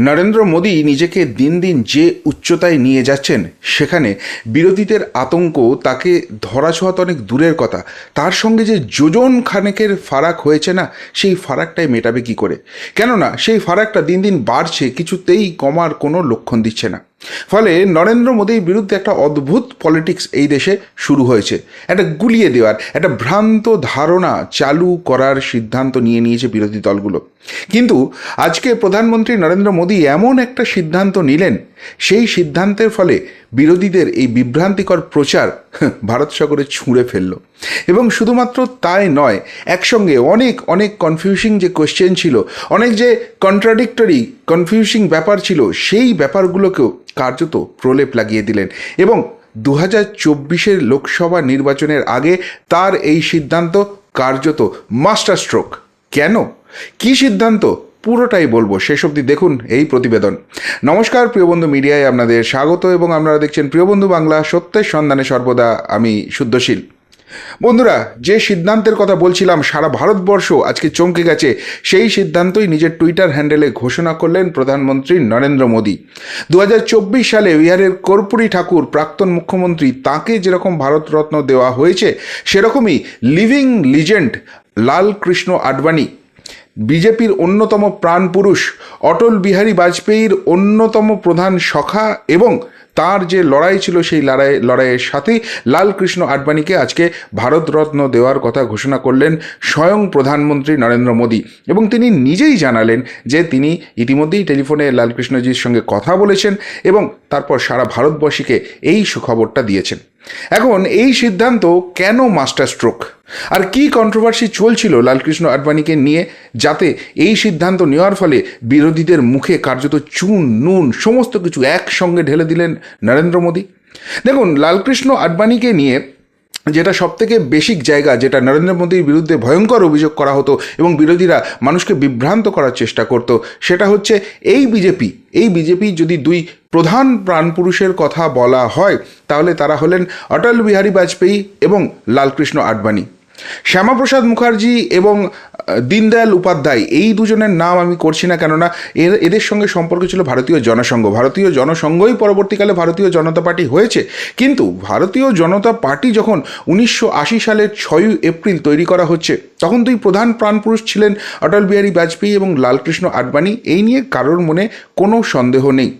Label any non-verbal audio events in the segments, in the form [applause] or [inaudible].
নরেন্দ্র মোদী নিজেকে দিন দিন যে উচ্চতায় নিয়ে যাচ্ছেন, সেখানে বিরোধীদের আতঙ্ক, তাকে ধরাছোঁয়া তো অনেক দূরের কথা। তার সঙ্গে যে যোজন খানেকের ফারাক হয়েছে না, সেই ফারাকটাই মেটাবে কি করে? কেননা, সেই ফারাকটা দিন দিন বাড়ছে, কিছুতেই কমার কোনো লক্ষণ দিচ্ছে না। ফলে নরেন্দ্র মোদীর বিরুদ্ধে একটা অদ্ভুত পলিটিক্স এই দেশে শুরু হয়েছে। একটা গুলিয়ে দেওয়ার, একটা ভ্রান্ত ধারণা চালু করার সিদ্ধান্ত নিয়ে নিয়েছে বিরোধী দলগুলো। কিন্তু আজকে প্রধানমন্ত্রী নরেন্দ্র মোদী এমন একটা সিদ্ধান্ত নিলেন সেই সিদ্ধান্তের ফলে বিরোধীদের এই বিভ্রান্তিকর প্রচার [laughs] ভারত সাগরে ছুঁড়ে ফেলল। এবং শুধুমাত্র তাই নয়, একসঙ্গে অনেক অনেক কনফিউশিং যে কোয়েশ্চেন ছিল, অনেক যে কন্ট্রাডিক্টরি কনফিউশিং ব্যাপার ছিল, সেই ব্যাপারগুলোকেও কার্যত প্রলেপ লাগিয়ে দিলেন। এবং দু হাজার চব্বিশের লোকসভা নির্বাচনের আগে তার এই সিদ্ধান্ত কার্যত মাস্টার স্ট্রোক কেন? কি সিদ্ধান্ত? পুরোটাই বলব। শেষ অবধি দেখুন এই প্রতিবেদন। নমস্কার, প্রিয় বন্ধু মিডিয়ায় আপনাদের স্বাগত এবং আপনারা দেখছেন প্রিয় বন্ধু বাংলা, সত্যের সন্ধানে সর্বদা আমি শুদ্ধশীল। বন্ধুরা, যে সিদ্ধান্তের কথা বলছিলাম, সারা ভারতবর্ষ আজকে চমকে গেছে, সেই সিদ্ধান্তই নিজের টুইটার হ্যান্ডেলে ঘোষণা করলেন প্রধানমন্ত্রী নরেন্দ্র মোদী। দু হাজার চব্বিশ সালে বিহারের কর্পূরী ঠাকুর, প্রাক্তন মুখ্যমন্ত্রী, তাকে যেরকম ভারতরত্ন দেওয়া হয়েছে, সেরকমই লিভিং লিজেন্ড লাল কৃষ্ণ আডবাণী বিজেপির অন্যতম প্রাণপুরুষ অটল বিহারী বাজপেয়ীর অন্যতম প্রধান সখা এবং তার যে লড়াই ছিল সেই লড়াই, লড়াইয়ের সাথেই লালকৃষ্ণ আডবাণীকে আজকে ভারতরত্ন দেওয়ার কথা ঘোষণা করলেন স্বয়ং প্রধানমন্ত্রী নরেন্দ্র মোদী। এবং তিনি নিজেই জানালেন যে তিনি ইতিমধ্যেই টেলিফোনে লালকৃষ্ণজির সঙ্গে কথা বলেছেন এবং তারপর সারা ভারতবাসীকে এই সুখবরটা দিয়েছেন। এখন এই সিদ্ধান্ত কেন মাস্টার স্ট্রোক? আর কি কন্ট্রোভার্সি চলছিল লালকৃষ্ণ আডবাণীকে নিয়ে যাতে এই সিদ্ধান্ত নেওয়ার ফলে বিরোধীদের মুখে কার্যত চুন, নুন সমস্ত কিছু একসঙ্গে ঢেলে দিলেন নরেন্দ্র মোদী? দেখুন, লালকৃষ্ণ আডবাণীকে নিয়ে যেটা সবথেকে বেসিক জায়গা যেটা নরেন্দ্র মোদীর বিরুদ্ধে ভয়ঙ্কর অভিযোগ করা হতো এবং বিরোধীরা মানুষকে বিভ্রান্ত করার চেষ্টা করত, সেটা হচ্ছে এই বিজেপি এই বিজেপি যদি দুই প্রধান প্রাণপুরুষের কথা বলা হয়, তাহলে তারা হলেন অটল বিহারী বাজপেয়ী এবং লালকৃষ্ণ আডবাণী। শ্যামাপ্রসাদ মুখার্জি এবং দীনদয়াল উপাধ্যায়, এই দুজনের নাম আমি করছি না, কেননা এর, এদের সঙ্গে সম্পর্ক ছিল ভারতীয় জনসংঘ। ভারতীয় জনসংঘই পরবর্তীকালে ভারতীয় জনতা পার্টি হয়েছে। কিন্তু ভারতীয় জনতা পার্টি যখন উনিশশো আশি সালের ছয়ই এপ্রিল তৈরি করা হচ্ছে, তখন দুই প্রধান প্রাণপুরুষ ছিলেন অটল বিহারী বাজপেয়ী এবং লালকৃষ্ণ আডবাণী। এই নিয়ে কারোর মনে কোনো সন্দেহ নেই।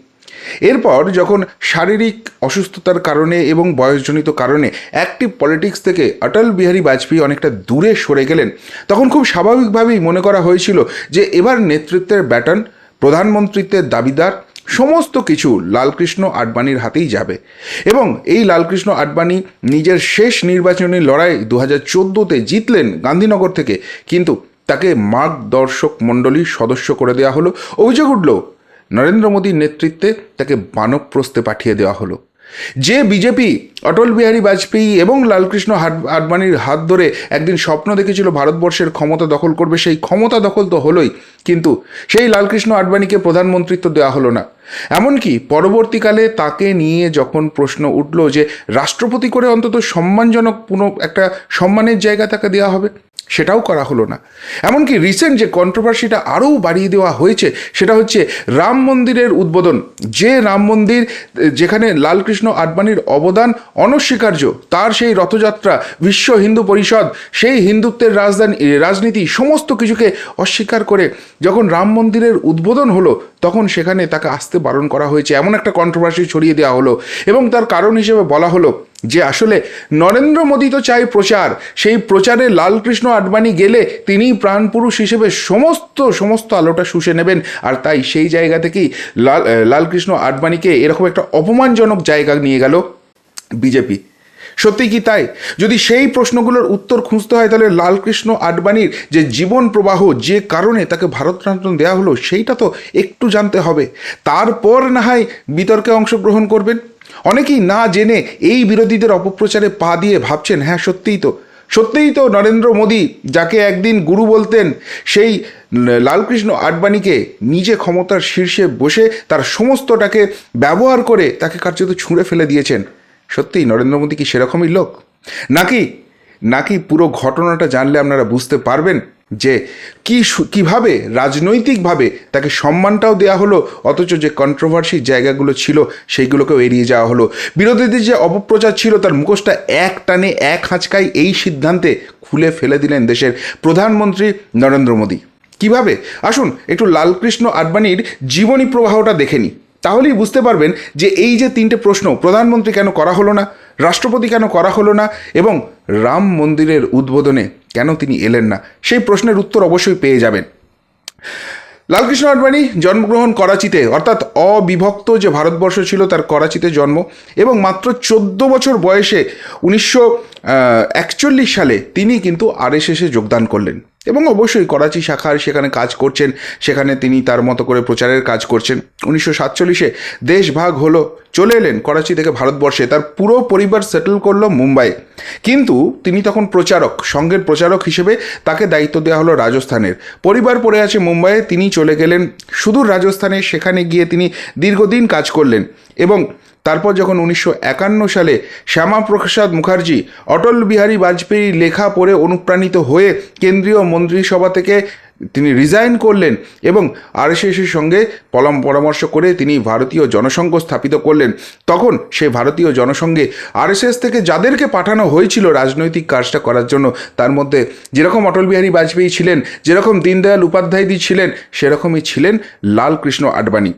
এরপর যখন শারীরিক অসুস্থতার কারণে এবং বয়সজনিত কারণে অ্যাক্টিভ পলিটিক্স থেকে অটল বিহারী বাজপেয়ী অনেকটা দূরে সরে গেলেন, তখন খুব স্বাভাবিকভাবেই মনে করা হয়েছিল যে এবার নেতৃত্বের ব্যাটন, প্রধানমন্ত্রিত্বের দাবিদার, সমস্ত কিছু লালকৃষ্ণ আডবাণীর হাতেই যাবে। এবং এই লালকৃষ্ণ আডবাণী নিজের শেষ নির্বাচনী লড়াই দু হাজার চোদ্দোতে জিতলেন গান্ধীনগর থেকে, কিন্তু তাকে মার্গদর্শক মণ্ডলীর সদস্য করে দেওয়া হলো। অভিযোগ উঠল নরেন্দ্র মোদীর নেতৃত্বে তাকে বানপ্রস্তে পাঠিয়ে দেওয়া হলো। যে বিজেপি, অটল বিহারী বাজপেয়ী এবং লালকৃষ্ণ আডবাণীর হাত ধরে একদিন স্বপ্ন দেখেছিল ভারতবর্ষের ক্ষমতা দখল করবে, সেই ক্ষমতা দখল তো হলোই। কিন্তু সেই লালকৃষ্ণ আডবাণীকে প্রধানমন্ত্রিত্ব দেওয়া হলো না। এমনকি পরবর্তীকালে তাকে নিয়ে যখন প্রশ্ন উঠল যে রাষ্ট্রপতি করে অন্তত সম্মানজনক পুনঃ একটা সম্মানের জায়গা তাকে দেওয়া হবে সেটাও করা হলো না। এমনকি রিসেন্ট যে কন্ট্রোভার্সিটা আরও বাড়িয়ে দেওয়া হয়েছে, সেটা হচ্ছে রাম মন্দিরের উদ্বোধন। যে রাম মন্দির, যেখানে লালকৃষ্ণ আডবাণীর অবদান অনস্বীকার্য, তার সেই রথযাত্রা, বিশ্ব হিন্দু পরিষদ, সেই হিন্দুত্বের রাজধানী রাজনীতি, সমস্ত কিছুকে অস্বীকার করে যখন রাম মন্দিরের উদ্বোধন হলো, তখন সেখানে তাকে আসতে বারণ করা হয়েছে। এমন একটা কন্ট্রোভার্সি ছড়িয়ে দেওয়া হলো। এবং তার কারণ হিসেবে বলা হলো যে আসলে নরেন্দ্র মোদী তো চাই প্রচার, সেই প্রচারে লালকৃষ্ণ আডবাণী গেলে তিনি প্রাণপুরুষ হিসেবে সমস্ত সমস্ত আলোটা শুষে নেবেন। আর তাই সেই জায়গা থেকেই লাল লালকৃষ্ণ আডবাণীকে এরকম একটা অপমানজনক জায়গা নিয়ে গেল বিজেপি। সত্যি কি তাই? যদি সেই প্রশ্নগুলোর উত্তর খুঁজতে হয় তাহলে লালকৃষ্ণ আডবাণীর যে জীবন প্রবাহ, যে কারণে তাকে ভারতরত্ন দেওয়া হলো, সেইটা তো একটু জানতে হবে। তারপর না হয় বিতর্কে অংশগ্রহণ করবেন। অনেকেই না জেনে এই বিরোধীদের অপপ্রচারে পা দিয়ে ভাবছেন হ্যাঁ সত্যিই তো। সত্যিই তো নরেন্দ্র মোদী, যাকে একদিন গুরু বলতেন, সেই লালকৃষ্ণ আডবাণীকে নিজে ক্ষমতার শীর্ষে বসে তার সমস্তটাকে ব্যবহার করে তাকে কার্যত ছুঁড়ে ফেলে দিয়েছেন। সত্যিই নরেন্দ্র মোদী কি সেরকমই লোক? নাকি নাকি পুরো ঘটনাটা জানলে আপনারা বুঝতে পারবেন? যে কি কীভাবে রাজনৈতিকভাবে তাকে সম্মানটাও দেওয়া হলো, অথচ যে কন্ট্রোভার্সি জায়গাগুলো ছিল সেইগুলোকেও এড়িয়ে যাওয়া হলো। বিরোধীদের যে অপপ্রচার ছিল, তার মুখোশটা এক টানে, এক হাঁচকায় এই সিদ্ধান্তে খুলে ফেলে দিলেন দেশের প্রধানমন্ত্রী নরেন্দ্র মোদী। কীভাবে? আসুন একটু লালকৃষ্ণ আডবাণীর জীবনী প্রবাহটা দেখে নিই। তাহলেই বুঝতে পারবেন যে এই যে তিনটে প্রশ্ন, প্রধানমন্ত্রী কেন করা হলো না? রাষ্ট্রপতি কেন করা হলো না এবং রাম মন্দিরের উদ্বোধনে কেন তিনি এলেন না? সেই প্রশ্নের উত্তর অবশ্যই পেয়ে যাবেন। লালকৃষ্ণ আডবাণী, জন্মগ্রহণ করাচিতে, অর্থাৎ অবিভক্ত যে ভারতবর্ষ ছিল তার করাচিতে জন্ম এবং মাত্র চোদ্দ বছর বয়সে উনিশশো একচল্লিশ সালে তিনি কিন্তু আরএসএসে যোগদান করলেন। এবং অবশ্যই করাচি শাখার সেখানে কাজ করছেন। সেখানে তিনি তার মতো করে প্রচারের কাজ করছেন। উনিশশো সাতচল্লিশে দেশ ভাগ হলো, চলে এলেন করাচি থেকে ভারতবর্ষে। তার পুরো পরিবার সেটেল করল মুম্বাই কিন্তু তিনি তখন প্রচারক, সঙ্গের প্রচারক হিসেবে তাকে দায়িত্ব দেওয়া হলো রাজস্থানের। পরিবার পড়ে আছে মুম্বাইয়ে, তিনি চলে গেলেন সুদূর রাজস্থানে। সেখানে গিয়ে তিনি দীর্ঘদিন কাজ করলেন এবং তারপর যখন উনিশশো একান্ন সালে শ্যামাপ্রসাদ মুখার্জি অটল বিহারী বাজপেয়ী লেখা পড়ে অনুপ্রাণিত হয়ে কেন্দ্রীয় মন্ত্রিসভা থেকে তিনি রিজাইন করলেন এবং আরএসএসের সঙ্গে পলম পরামর্শ করে তিনি ভারতীয় জনসংঘ স্থাপিত করলেন। তখন সেই ভারতীয় জনসংঘে আরএসএস থেকে যাদেরকে পাঠানো হয়েছিল রাজনৈতিক কাজটা করার জন্য, তার মধ্যে যেরকম অটল বিহারী বাজপেয়ী ছিলেন, যেরকম দীনদয়াল উপাধ্যায়জি ছিলেন, সেরকমই ছিলেন লালকৃষ্ণ আডবাণী।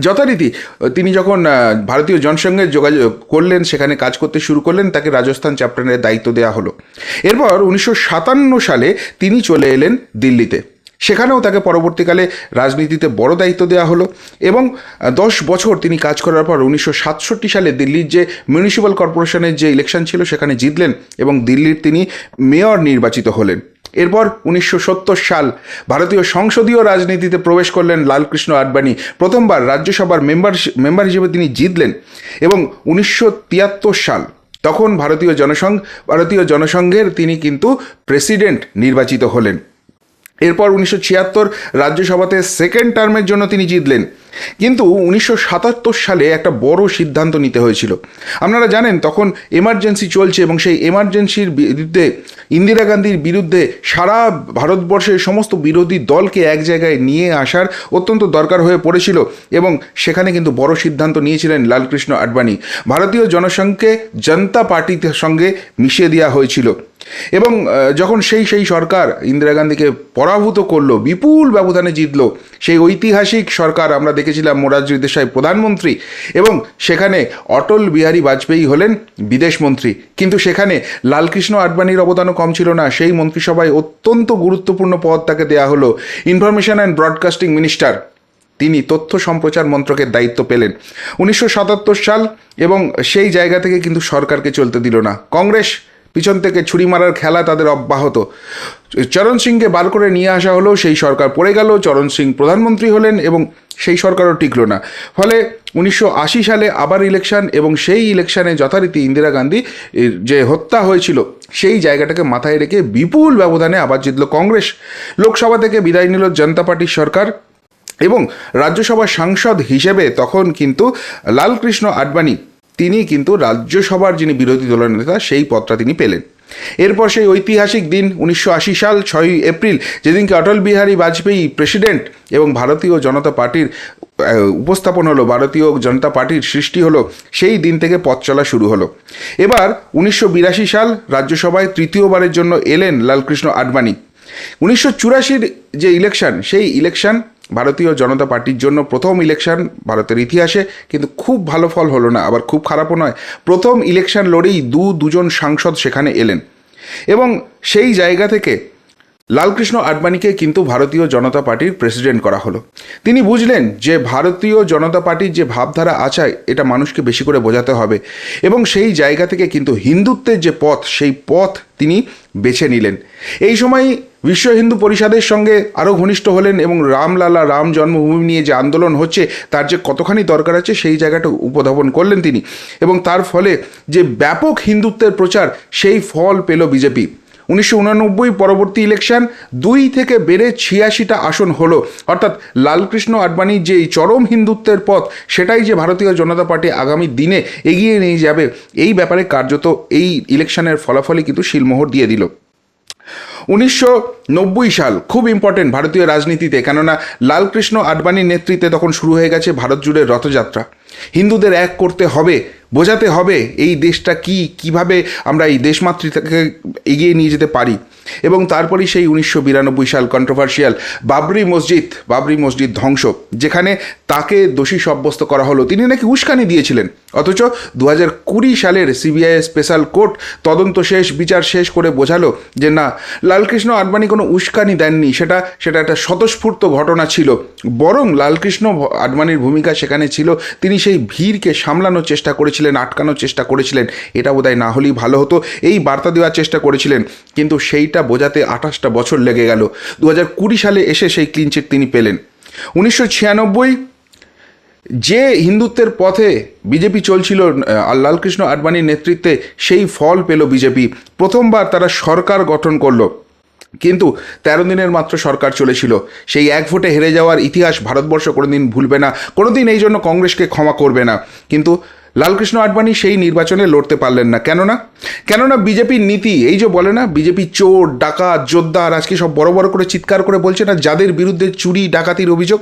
যথারীতি, তিনি যখন ভারতীয় জনসংঘে যোগাযোগ করলেন, সেখানে কাজ করতে শুরু করলেন, তাকে রাজস্থান চ্যাপ্টারের দায়িত্ব দেওয়া হলো। এরপর উনিশশো সাতান্ন সালে তিনি চলে এলেন দিল্লিতে। সেখানেও তাকে পরবর্তীকালে রাজনীতিতে বড় দায়িত্ব দেওয়া হলো এবং দশ বছর তিনি কাজ করার পর উনিশশো সাতষট্টি সালে দিল্লির যে মিউনিসিপ্যাল কর্পোরেশনের যে ইলেকশন ছিল সেখানে জিতলেন এবং দিল্লির তিনি মেয়র নির্বাচিত হলেন। এরপর উনিশশো সত্তর সাল ভারতীয় সংসদীয় রাজনীতিতে প্রবেশ করলেন লালকৃষ্ণ আডবাণী। প্রথমবার রাজ্যসভার মেম্বার মেম্বার হিসেবে তিনি জিতলেন এবং উনিশশো তিয়াত্তর সাল তখন ভারতীয় জনসংঘ, ভারতীয় জনসংঘের তিনি কিন্তু প্রেসিডেন্ট নির্বাচিত হলেন। এরপর উনিশশো ছিয়াত্তর রাজ্যসভাতে সেকেন্ড টার্মের জন্য তিনি জিতলেন। কিন্তু উনিশশো সাতাত্তর সালে একটা বড় সিদ্ধান্ত নিতে হয়েছিল। আপনারা জানেন, তখন এমার্জেন্সি চলছে এবং সেই এমার্জেন্সির বিরুদ্ধে ইন্দিরা গান্ধীর বিরুদ্ধে সারা ভারতবর্ষের সমস্ত বিরোধী দলকে এক জায়গায় নিয়ে আসার অত্যন্ত দরকার হয়ে পড়েছিল এবং সেখানে কিন্তু বড় সিদ্ধান্ত নিয়েছিলেন লালকৃষ্ণ আডবাণী। ভারতীয় জনসংঘকে জনতা পার্টির সঙ্গে মিশিয়ে দেওয়া হয়েছিল এবং যখন সেই সেই সরকার ইন্দিরা গান্ধীকে পরাভূত করল, বিপুল ব্যবধানে জিতলো, সেই ঐতিহাসিক সরকার আমরা দেখেছিলাম মোরারজি দেশাই প্রধানমন্ত্রী এবং সেখানে অটল বিহারী বাজপেয়ী হলেন বিদেশমন্ত্রী। কিন্তু সেখানে লালকৃষ্ণ আডবাণীর অবদানও কম ছিল না। সেই মন্ত্রিসভায় অত্যন্ত গুরুত্বপূর্ণ পদ তাকে দেওয়া হলো ইনফরমেশন অ্যান্ড ব্রডকাস্টিং মিনিস্টার। তিনি তথ্য সম্প্রচার মন্ত্রকের দায়িত্ব পেলেন। উনিশশো সাতাত্তর সাল এবং সেই জায়গা থেকে কিন্তু সরকারকে চলতে দিল না। কংগ্রেস পিছন থেকে ছুরি মারার খেলা তাদের অব্যাহত। চরণ সিংকে বার করে নিয়ে আসা হলো, সেই সরকার পড়ে গেল, চরণ সিং প্রধানমন্ত্রী হলেন এবং সেই সরকারও টিকলো না। ফলে উনিশশো আশি সালে আবার ইলেকশন এবং সেই ইলেকশনে যথারীতি ইন্দিরা গান্ধী যে হত্যা হয়েছিল, সেই জায়গাটাকে মাথায় রেখে বিপুল ব্যবধানে আবার জিতল কংগ্রেস। লোকসভা থেকে বিদায় নিল জনতা পার্টির সরকার এবং রাজ্যসভার সাংসদ হিসেবে তখন কিন্তু লালকৃষ্ণ আডবাণী তিনি কিন্তু রাজ্যসভার যিনি বিরোধী দলের নেতা, সেই পদটা তিনি পেলেন। এরপর সেই ঐতিহাসিক দিন, উনিশশো আশি সাল, ছয়ই এপ্রিল, যেদিনকে অটল বিহারী বাজপেয়ী প্রেসিডেন্ট এবং ভারতীয় জনতা পার্টির উপস্থাপন হলো, ভারতীয় জনতা পার্টির সৃষ্টি হলো, সেই দিন থেকে পথ চলা শুরু হলো। এবার উনিশশো বিরাশি সাল রাজ্যসভায় তৃতীয়বারের জন্য এলেন লালকৃষ্ণ আডবাণী। উনিশশো চুরাশির যে ইলেকশন, সেই ইলেকশন ভারতীয় জনতা পার্টির জন্য প্রথম ইলেকশন ভারতের ইতিহাসে, কিন্তু খুব ভালো ফল হলো না, আবার খুব খারাপও নয়। প্রথম ইলেকশন লড়েই দু, দুজন সাংসদ সেখানে এলেন। এবং সেই জায়গা থেকে লালকৃষ্ণ আডবাণীকে কিন্তু ভারতীয় জনতা পার্টির প্রেসিডেন্ট করা হলো। তিনি বুঝলেন যে ভারতীয় জনতা পার্টির যে ভাবধারা আছে, এটা মানুষকে বেশি করে বোঝাতে হবে। এবং সেই জায়গা থেকে কিন্তু হিন্দুত্বের যে পথ, সেই পথ তিনি বেছে নিলেন। এই সময় বিশ্ব হিন্দু পরিষদের সঙ্গে আরও ঘনিষ্ঠ হলেন এবং রামলালা রাম জন্মভূমি নিয়ে যে আন্দোলন হচ্ছে, তার যে কতখানি দরকার আছে সেই জায়গাটা উপধাবন করলেন তিনি। এবং তার ফলে যে ব্যাপক হিন্দুত্বের প্রচার, সেই ফল পেল বিজেপি। উনিশশো পরবর্তী ইলেকশন দুই থেকে বেড়ে ছিয়াশিটা আসন হলো। অর্থাৎ লালকৃষ্ণ আডবাণীর যে চরম হিন্দুত্বের পথ, সেটাই যে ভারতীয় জনতা পার্টি আগামী দিনে এগিয়ে নিয়ে যাবে, এই ব্যাপারে কার্যত এই ইলেকশনের ফলাফলই কিন্তু শিলমোহর দিয়ে দিল। উনিশশো নব্বই সাল খুব ইম্পর্টেন্ট ভারতীয় রাজনীতিতে, কেননা লালকৃষ্ণ আডবাণীর নেতৃত্বে তখন শুরু হয়ে গেছে ভারত জুড়ে রথযাত্রা। হিন্দুদের এক করতে হবে বোঝাতে হবে এই দেশটা কি, কীভাবে আমরা এই দেশমাতৃতাকে এগিয়ে নিয়ে যেতে পারি। এবং তারপরেই সেই উনিশশো বিরানব্বই সাল কন্ট্রোভার্সিয়াল বাবরি মসজিদ বাবরি মসজিদ ধ্বংস, যেখানে তাকে দোষী সাব্যস্ত করা হলো। তিনি নাকি উস্কানি দিয়েছিলেন, অথচ দু কুড়ি সালের সিবিআই স্পেশাল কোর্ট তদন্ত শেষ, বিচার শেষ করে বোঝালো যে না, লালকৃষ্ণ আডবাণী কোনো উস্কানি দেননি, সেটা সেটা একটা স্বতঃস্ফূর্ত ঘটনা ছিল। বরং লালকৃষ্ণ আডবাণীর ভূমিকা সেখানে ছিল, তিনি সেই ভিড়কে সামলানোর চেষ্টা করেছিলেন। আটকানোর চেষ্টা করেছিলেন, এটা বোধহয় না হলেই ভালো হতো। এই বার্তা দেওয়ার চেষ্টা করেছিলেন, কিন্তু সেইটা বোঝাতে আঠাশটা বছর লেগে গেল। দু হাজার কুড়ি সালে এসে সেই ক্লিনচিট তিনি পেলেন। উনিশশো ছিয়ানব্বই যে হিন্দুত্বের পথে বিজেপি চলছিল লালকৃষ্ণ আডবাণীর নেতৃত্বে সেই ফল পেল বিজেপি। প্রথমবার তারা সরকার গঠন করল, কিন্তু তেরো দিনের মাত্র সরকার চলেছিল। সেই এক ভোটে হেরে যাওয়ার ইতিহাস ভারতবর্ষ কোনোদিন ভুলবে না, কোনোদিন এই জন্য কংগ্রেসকে ক্ষমা করবে না। কিন্তু লালকৃষ্ণ আডবাণী সেই নির্বাচনে লড়তে পারলেন না। কেননা? কেননা বিজেপির নীতি, এই যে বলে না, বিজেপি চোর, ডাকাত জোদ্দার আজকে সব বড় বড় করে চিৎকার করে বলছে না, যাদের বিরুদ্ধে চুরি, ডাকাতির অভিযোগ।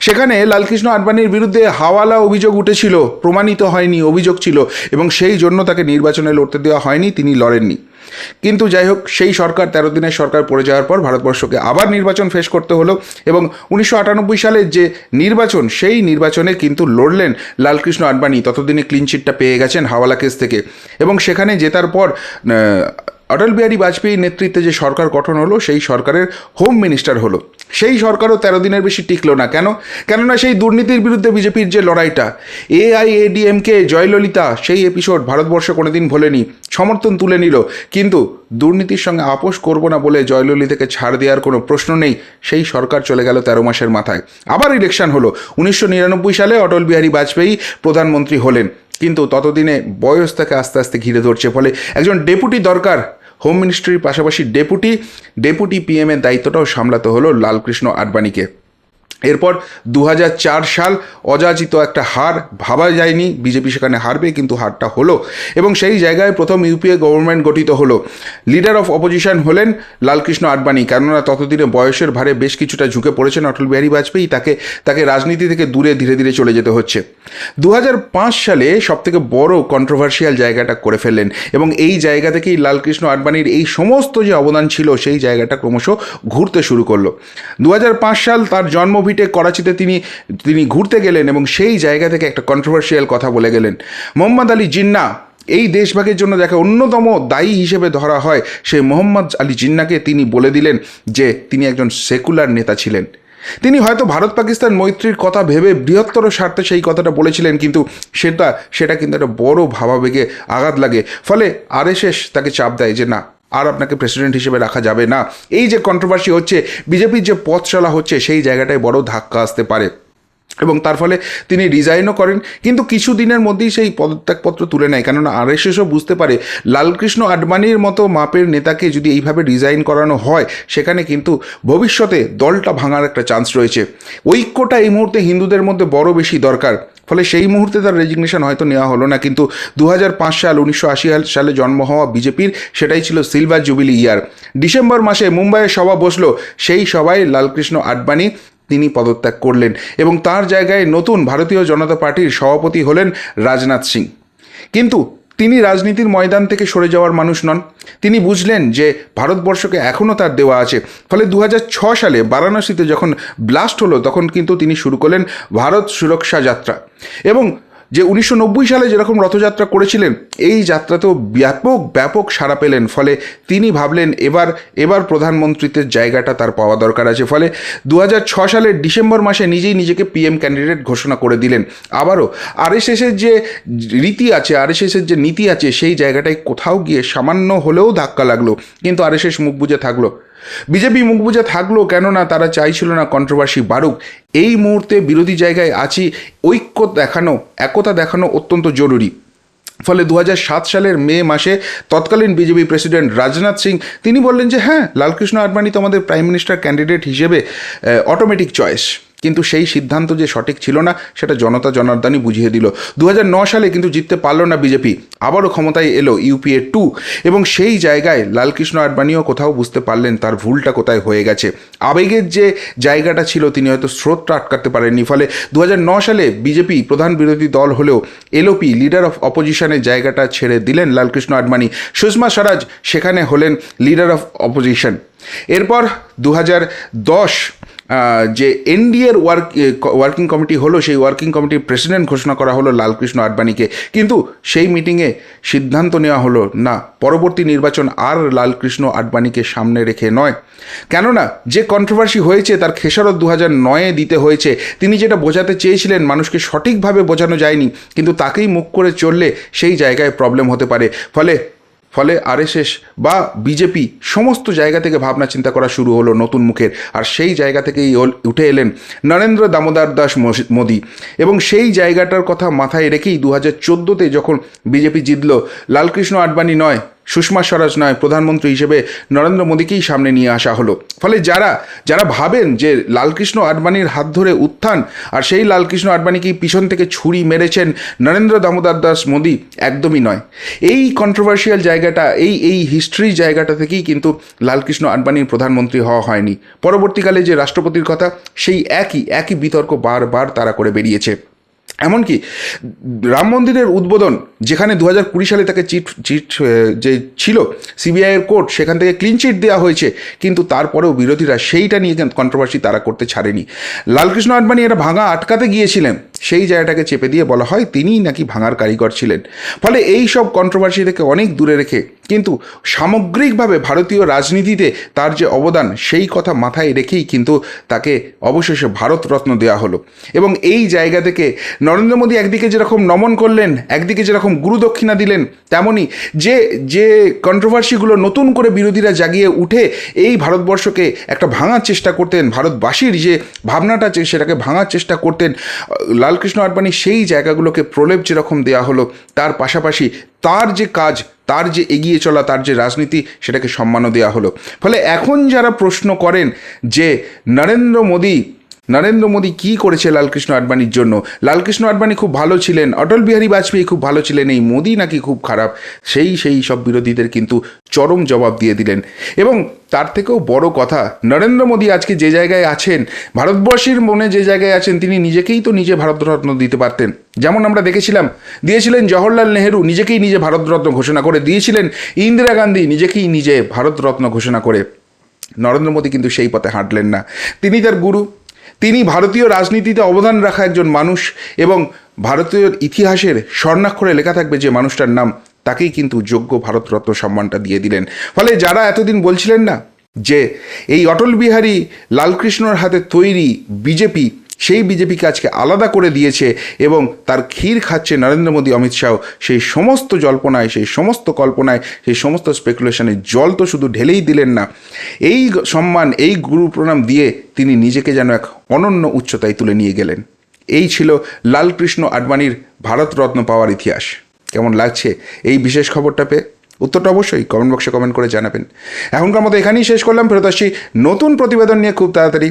সেখানে লালকৃষ্ণ আডবাণীর বিরুদ্ধে হাওয়ালা অভিযোগ উঠেছিল, প্রমাণিত হয়নি, অভিযোগ ছিল, এবং সেই জন্য তাকে নির্বাচনে লড়তে দেওয়া হয়নি, তিনি লড়েননি। কিন্তু যাই হোক, সেই সরকার তেরো দিনের সরকার পড়ে যাওয়ার পর ভারতবর্ষকে আবার নির্বাচন ফেস করতে হলো এবং উনিশশো সালে যে নির্বাচন, সেই নির্বাচনে কিন্তু লড়লেন লালকৃষ্ণ আডবাণী। ততদিনে ক্লিনচিটটা পেয়ে গেছেন হাওয়ালা কেস থেকে। এবং সেখানে জেতার পর অটল বিহারী বাজপেয়ীর নেতৃত্বে যে সরকার গঠন হলো, সেই সরকারের হোম মিনিস্টার হলো। সেই সরকারও তেরো দিনের বেশি টিকলো না কেন? কেননা সেই দুর্নীতির বিরুদ্ধে বিজেপির যে লড়াইটা এআইএডিএমকে জয়ললিতা, সেই এপিসোড ভারতবর্ষ কোনোদিন ভোলেনি, সমর্থন তুলে নিল। কিন্তু দুর্নীতির সঙ্গে আপোষ করব না বলে জয়ললিতাকে ছাড় দেওয়ার কোনো প্রশ্ন নেই, সেই সরকার চলে গেল তেরো মাসের মাথায়। আবার ইলেকশন হলো। উনিশশো নিরানব্বই সালে অটল বিহারী বাজপেয়ী প্রধানমন্ত্রী হলেন। কিন্তু ততদিনে বয়স তাকে আস্তে আস্তে ঘিরে ধরছে। ফলে একজন ডেপুটি দরকার হোম মিনিস্ট্রির পাশাপাশি ডেপুটি ডেপুটি পিএমের দায়িত্বটাও সামলাতে হলো লালকৃষ্ণ আডবাণীকে। এরপর দু হাজার চার সাল অযাচিত একটা হার ভাবা যায়নি। বিজেপি সেখানে হারবে, কিন্তু হারটা হলো। এবং সেই জায়গায় প্রথম ইউপিএ গভর্নমেন্ট গঠিত হলো। লিডার অফ অপোজিশন হলেন লালকৃষ্ণ আডবাণী। কেননা ততদিনে বয়সের ভারে বেশ কিছুটা ঝুঁকে পড়েছেন অটল বিহারী বাজপেয়ী। তাকে তাকে রাজনীতি থেকে দূরে, ধীরে ধীরে চলে যেতে হচ্ছে। দু হাজার পাঁচ সালে সবথেকে বড় কন্ট্রোভার্সিয়াল জায়গাটা করে ফেললেন। এবং এই জায়গা থেকেই লালকৃষ্ণ আডবাণীর এই সমস্ত যে অবদান ছিল, সেই জায়গাটা ক্রমশ ঘুরতে শুরু করল। দু হাজার পাঁচ সাল তার জন্মভিটে করাচিতে তিনি তিনি ঘুরতে গেলেন এবং সেই জায়গা থেকে একটা কন্ট্রোভার্সিয়াল কথা বলে গেলেন। মোহাম্মদ আলী জিন্না, এই দেশভাগের জন্য যাকে অন্যতম দায়ী হিসেবে ধরা হয়, সেই মোহাম্মদ আলী জিন্নাকে তিনি বলে দিলেন যে তিনি একজন সেকুলার নেতা ছিলেন। তিনি হয়তো ভারত পাকিস্তান মৈত্রীর কথা ভেবে বৃহত্তর স্বার্থে সেই কথাটা বলেছিলেন, কিন্তু সেটা সেটা কিন্তু একটা বড় ভাবাবেগে আঘাত লাগে। ফলে আরএসএস তাকে চাপ দেয় যে না আর আপনাকে প্রেসিডেন্ট হিসেবে রাখা যাবে না। এই যে কন্ট্রোভার্সি হচ্ছে, বিজেপির যে পথ চলা হচ্ছে, সেই জায়গাটায় বড় ধাক্কা আসতে পারে। এবং তার ফলে তিনি রিজাইনও করেন, কিন্তু কিছু দিনের মধ্যেই সেই পদত্যাগপত্র তুলে নেয়। কেননা আর আরএসএসও বুঝতে পারে, লালকৃষ্ণ আডবাণীর মতো মাপের নেতাকে যদি এইভাবে রিজাইন করানো হয়, সেখানে কিন্তু ভবিষ্যতে দলটা ভাঙার একটা চান্স রয়েছে। ঐক্যটা এই মুহূর্তে হিন্দুদের মধ্যে বড় বেশি দরকার। ফলে সেই মুহূর্তে তার রেজিগনেশন হয়তো নেওয়া হলো না। কিন্তু দু হাজার পাঁচ সাল, উনিশশো আশি সালে জন্ম হওয়া বিজেপির সেটাই ছিল সিলভার জুবিলি ইয়ার ডিসেম্বর মাসে মুম্বাইয়ে সভা বসল, সেই সভায় লালকৃষ্ণ আডবাণী তিনি পদত্যাগ করলেন এবং তার জায়গায় নতুন ভারতীয় জনতা পার্টির সভাপতি হলেন রাজনাথ সিং। কিন্তু তিনি রাজনীতির ময়দান থেকে সরে যাওয়ার মানুষ নন। তিনি বুঝলেন যে ভারতবর্ষকে এখনও তার দেওয়া আছে। ফলে দু সালে বারাণসীতে যখন ব্লাস্ট হলো, তখন কিন্তু তিনি শুরু করলেন ভারত সুরক্ষা যাত্রা। এবং যে উনিশশো নব্বই সালে যেরকম রথযাত্রা করেছিলেন, এই যাত্রাতেও ব্যাপক ব্যাপক সাড়া পেলেন। ফলে তিনি ভাবলেন, এবার এবার প্রধানমন্ত্রীত্বের জায়গাটা তার পাওয়া দরকার আছে। ফলে দু সালের ডিসেম্বর মাসে নিজেই নিজেকে পিএম ক্যান্ডিডেট ঘোষণা করে দিলেন। আবারও আর আরএসএসের যে রীতি আছে আর আরএসএসের যে নীতি আছে, সেই জায়গাটায় কোথাও গিয়ে সামান্য হলেও ধাক্কা লাগল। কিন্তু আর আরএসএস মুখ বুঝে থাকল। বিজেপি মুখ বুঝে থাকল কেননা তারা চাইছিল না কন্ট্রোভার্সি বাড়ুক। এই মুহূর্তে বিরোধী জায়গায় আছি, ঐক্য দেখানো, একতা দেখানো অত্যন্ত জরুরি। ফলে দু হাজার সাত সালের মে মাসে তৎকালীন বিজেপি প্রেসিডেন্ট রাজনাথ সিং, তিনি বললেন যে হ্যাঁ লালকৃষ্ণ আডবাণী তো আমাদের প্রাইম মিনিস্টার ক্যান্ডিডেট হিসেবে অটোমেটিক চয়েস কিন্তু সেই সিদ্ধান্ত যে সঠিক ছিল না, সেটা জনতা জনার্দনই বুঝিয়ে দিল। দু সালে কিন্তু জিততে পারল না বিজেপি। আবারও ক্ষমতায় এলো ইউপিএ টু এবং সেই জায়গায় লালকৃষ্ণ আডবাণীও কোথাও বুঝতে পারলেন তার ভুলটা কোথায় হয়ে গেছে। আবেগের যে জায়গাটা ছিল, তিনি হয়তো স্রোতটা আটকাতে পারেননি। ফলে দু সালে বিজেপি প্রধান বিরোধী দল হলেও এলওপি, লিডার অফ অপোজিশনের জায়গাটা ছেড়ে দিলেন লালকৃষ্ণ আডবাণী। সুষমা স্বরাজ সেখানে হলেন লিডার অফ অপোজিশন। এরপর দু দশ যে এনডিএর ওয়ার্ক ওয়ার্কিং কমিটি হলো, সেই ওয়ার্কিং কমিটির প্রেসিডেন্ট ঘোষণা করা হলো লালকৃষ্ণ আডবাণীকে। কিন্তু সেই মিটিংয়ে সিদ্ধান্ত নেওয়া হলো, না, পরবর্তী নির্বাচন আর লালকৃষ্ণ আডবাণীকে সামনে রেখে নয়। কেননা, যে কন্ট্রোভার্সি হয়েছে, তার খেসারত দু হাজার নয়ে দিতে হয়েছে। তিনি যেটা বোঝাতে চেয়েছিলেন, মানুষকে সঠিকভাবে বোঝানো যায়নি, কিন্তু তাকেই মুখ করে চললে সেই জায়গায় প্রবলেম হতে পারে। ফলে ফলে আরএসএস বা বিজেপি সমস্ত জায়গা থেকে ভাবনা চিন্তা করা শুরু হলো নতুন মুখের। আর সেই জায়গা থেকেই উঠে এলেন নরেন্দ্র দামোদর দাস মোদী। এবং সেই জায়গাটার কথা মাথায় রেখেই দু হাজার চোদ্দোতে যখন বিজেপি জিতল, লালকৃষ্ণ আডবাণী নয় সুষমা স্বরাজ নয়, প্রধানমন্ত্রী হিসেবে নরেন্দ্র মোদীকেই সামনে নিয়ে আসা হলো। ফলে যারা যারা ভাবেন যে লালকৃষ্ণ আডবাণীর হাত ধরে উত্থান আর সেই লালকৃষ্ণ আডবাণীকেই পিছন থেকে ছুরি মেরেছেন নরেন্দ্র দামোদর দাস মোদী একদমই নয়। এই কন্ট্রোভার্সিয়াল জায়গাটা, এই এই হিস্ট্রির জায়গাটা থেকেই কিন্তু লালকৃষ্ণ আডবাণীর প্রধানমন্ত্রী হওয়া হয়নি। পরবর্তীকালে যে রাষ্ট্রপতির কথা, সেই একই একই বিতর্ক বারবার তারা করে বেরিয়েছে। এমনকি রাম মন্দিরের উদ্বোধন যেখানে দু হাজার কুড়ি সালে তাকে চিট চিট যে ছিল সিবিআইয়ের কোর্ট, সেখান থেকে ক্লিন চিট দেওয়া হয়েছে। কিন্তু তারপরেও বিরোধীরা সেইটা নিয়ে কন্ট্রোভার্সি তারা করতে ছাড়েনি। লালকৃষ্ণ আডবাণী এটা ভাঙা আটকাতে গিয়েছিলেন। সেই জায়গাটাকে চেপে দিয়ে বলা হয় তিনিই নাকি ভাঙার কারিগর ছিলেন। ফলে এই সব কন্ট্রোভার্সি থেকে অনেক দূরে রেখে কিন্তু সামগ্রিকভাবে ভারতীয় রাজনীতিতে তার যে অবদান, সেই কথা মাথায় রেখেই কিন্তু তাকে অবশেষে ভারতরত্ন দেওয়া হলো। এবং এই জায়গা থেকে নরেন্দ্র মোদী একদিকে যেরকম নমন করলেন, একদিকে যেরকম গুরুদক্ষিণা দিলেন, তেমনই যে যে কন্ট্রোভার্সিগুলো নতুন করে বিরোধীরা জাগিয়ে উঠে এই ভারতবর্ষকে একটা ভাঙার চেষ্টা করতেন, ভারতবাসীর যে ভাবনাটা আছে সেটাকে ভাঙার চেষ্টা করতেন লালকৃষ্ণ আডবাণী সেই জায়গাগুলোকে প্রলেপ যেরকম দেওয়া হলো, তার পাশাপাশি তার যে কাজ, তার যে এগিয়ে চলা, তার যে রাজনীতি, সেটাকে সম্মানও দেওয়া হলো। ফলে এখন যারা প্রশ্ন করেন যে, নরেন্দ্র মোদী নরেন্দ্র মোদী কী করেছে লালকৃষ্ণ আডবাণীর জন্য? লালকৃষ্ণ আডবাণী খুব ভালো ছিলেন, অটল বিহারী বাজপেয়ী খুব ভালো ছিলেন, এই মোদী নাকি খুব খারাপ, সেই সেই সব বিরোধীদের কিন্তু চরম জবাব দিয়ে দিলেন। এবং তার থেকেও বড় কথা, নরেন্দ্র মোদী আজকে যে জায়গায় আছেন, ভারতবর্ষের মনে যে জায়গায় আছেন, তিনি নিজেকেই তো নিজে ভারতরত্ন দিতে পারতেন। যেমন আমরা দেখেছিলাম, দিয়েছিলেন জওহরলাল নেহেরু, নিজেকেই নিজে ভারতরত্ন ঘোষণা করে দিয়েছিলেন, ইন্দিরা গান্ধী নিজেকেই নিজে ভারতরত্ন ঘোষণা করে। নরেন্দ্র মোদী কিন্তু সেই পথে হাঁটলেন না। তিনি তার গুরু তিনি ভারতীয় রাজনীতিতে অবদান রাখা একজন মানুষ এবং ভারতীয় ইতিহাসের স্বর্ণাক্ষরে লেখা থাকবে যে মানুষটার নাম, তাকেই কিন্তু যোগ্য ভারতরত্ন সম্মানটা দিয়ে দিলেন। ফলে যারা এতদিন বলছিলেন না যে এই অটল বিহারী লালকৃষ্ণর হাতে তৈরি বিজেপি সেই বিজেপিকে আজকে আলাদা করে দিয়েছে এবং তার ক্ষীর খাচ্ছে নরেন্দ্র মোদী, অমিত শাহ। সেই সমস্ত জল্পনায়, সেই সমস্ত কল্পনায়, সেই সমস্ত স্পেকুলেশনে জল তো শুধু ঢেলেই দিলেন না। এই সম্মান, এই গুরু প্রণাম দিয়ে তিনি নিজেকে যেন এক অনন্য উচ্চতায় তুলে নিয়ে গেলেন। এই ছিল লালকৃষ্ণ আডবাণীর ভারতরত্ন পাওয়ার ইতিহাস। কেমন লাগছে এই বিশেষ খবরটা পেয়ে? উত্তরটা অবশ্যই কমেন্ট বক্সে কমেন্ট করে জানাবেন। এখনকার মতো এখানেই শেষ করলাম। ফেরত আসছি নতুন প্রতিবেদন নিয়ে খুব তাড়াতাড়ি।